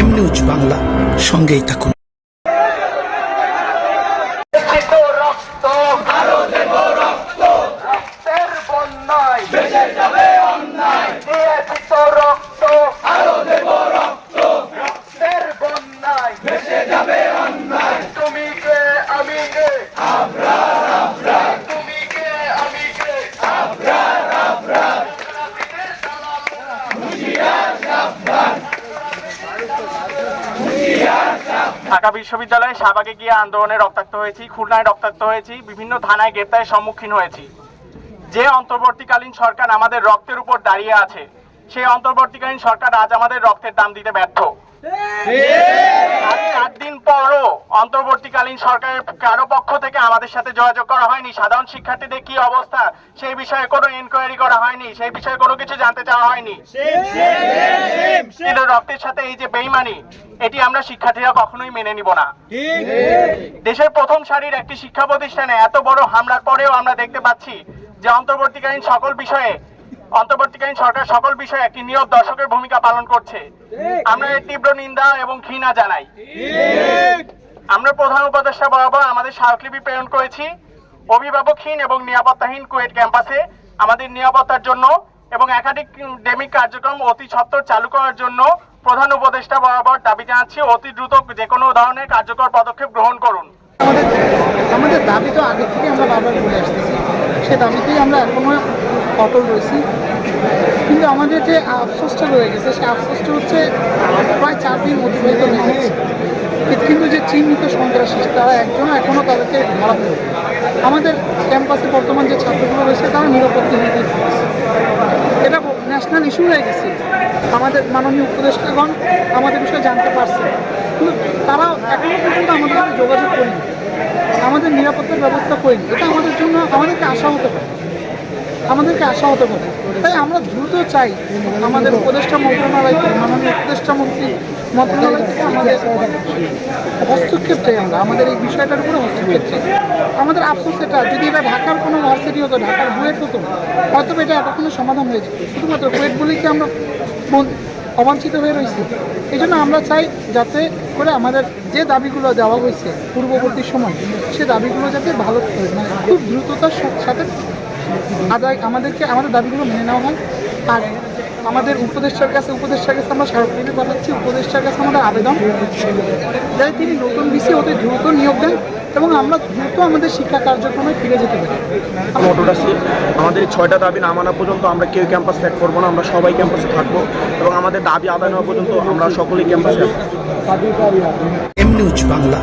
এমনি উচ বাংলা সঙ্গেই থাকুন। ঢাকা বিশ্ববিদ্যালয়ে শাহবাগে গিয়ে আন্দোলনে রক্তাক্ত হয়েছি খুলনায় রক্তাক্ত হয়েছি বিভিন্ন থানায় গ্রেপ্তারের সম্মুখীন হয়েছি। যে অন্তর্বর্তীকালীন সরকার আমাদের রক্তের উপর দাঁড়িয়ে আছে সেই অন্তর্বর্তীকালীন সরকার আজ আমাদের রক্তের দাম দিতে ব্যর্থ। চার দিন পরও অন্তর্বর্তীকালীন সরকারের কারও পক্ষ থেকে আমাদের সাথে যোগাযোগ করা হয়নি। সাধারণ শিক্ষার্থীদের কি অবস্থা? সেই বিষয়ে কোনো ইনকোয়ারি করা হয়নি। সেই বিষয়ে কোনো কিছু জানতে চাওয়া হয়নি। রক্তের সাথে এই যে বেইমানি এটি আমরা শিক্ষার্থীরা কখনোই মেনে নিব না। দেশের প্রথম সারির একটি শিক্ষা প্রতিষ্ঠানে এত বড় হামলার পরেও আমরা দেখতে পাচ্ছি যে অন্তর্বর্তীকালীন সকল বিষয়ে অন্তর্বর্তীকালীন সরকার সকল বিষয়ে একটি নিয়োগ দর্শকের ভূমিকা পালন করছে। আমরা এর তীব্র নিন্দা এবং ঘৃণা জানাই। আমরা প্রধান উপদেষ্টা বরাবর আমাদের স্মারকলিপি প্রেরণ করেছি। অভিভাবকহীন এবং নিরাপত্তাহীন কুয়েট ক্যাম্পাসে আমাদের নিরাপত্তার জন্য এবং একাডেমিক কার্যক্রম অতি সত্বর চালু করার জন্য প্রধান উপদেষ্টা বরাবর দাবি জানাচ্ছি অতি দ্রুত যে কোনো ধরনের কার্যকর পদক্ষেপ গ্রহণ করুন। আমাদের আমাদের দাবি তো আগে থেকে আমরা বারবার বলে আসতেছি। সে দাবিতেই আমরা এখনও অটল রয়েছি। কিন্তু আমাদের যে আফসোসটা রয়ে গেছে সে আফসোসটা হচ্ছে প্রায় চার দিন অতিবাহিত হয়ে গেছে। কিন্তু যে চিহ্নিত সন্ত্রাসী, তারা একজনও এখনও তাদেরকে ধরা পড়ে আমাদের ক্যাম্পাসে বর্তমান যে ছাত্রগুলো রয়েছে, তারা নিরাপত্তাহীনতা ভুগছে এটা ন্যাশনাল ইস্যু হয়ে গেছে। আমাদের মাননীয় উপদেষ্টাগণ আমাদের বিষয়ে জানতে পারছে। কিন্তু তারাও এখনও পর্যন্ত আমাদের যোগাযোগ করেনি। আমাদের নিরাপত্তার ব্যবস্থা করেনি। এটা আমাদের জন্য আমাদেরকে আশা হতে পারে। আমাদেরকে আশা হতে পারে তাই আমরা দ্রুত চাই আমাদের উপদেষ্টা মন্ত্রণালয় থেকে, মাননীয় উপদেষ্টা মন্ত্রী মন্ত্রণালয় থেকে আমাদের হস্তক্ষেপ চাই আমরা। আমাদের এই বিষয়টার উপরে হস্তক্ষেপ চাই। আমাদের আফসোস এটা, যদি এটা ঢাকার কোনো ভার্সিটি হতো, ঢাকার বুয়েট হতো, হয়তো এটা এতক্ষণে সমাধান হয়েছে শুধুমাত্র বুয়েট বলেই কি আমরা অবাঞ্ছিত হয়ে রয়েছি? এই জন্য আমরা চাই যাতে করে আমাদের যে দাবিগুলো দেওয়া হয়েছে পূর্ববর্তী সময়, সে দাবিগুলো যাতে ভালো মানে খুব দ্রুততার সাথে আদায় আমাদেরকে আমাদের দাবিগুলো মেনে নেওয়া হয় আর আমাদের উপদেষ্টার কাছে উপদেষ্টার কাছে আমরা স্মারকলিপি পাঠাচ্ছি। উপদেষ্টার কাছে আমাদের আবেদন। যাই তিনি নতুন বিসি ওদের দ্রুত নিয়োগ দেন এবং আমরা দ্রুত আমাদের শিক্ষা কার্যক্রমে ফিরে যেতে পারি। আমাদের ছয়টা দাবি না মানা পর্যন্ত আমরা কেউ ক্যাম্পাস ত্যাগ করব না। আমরা সবাই ক্যাম্পাসে থাকব এবং আমাদের দাবি আদায় হওয়া পর্যন্ত আমরা সকলেই ক্যাম্পাসে এম নিউজ বাংলা।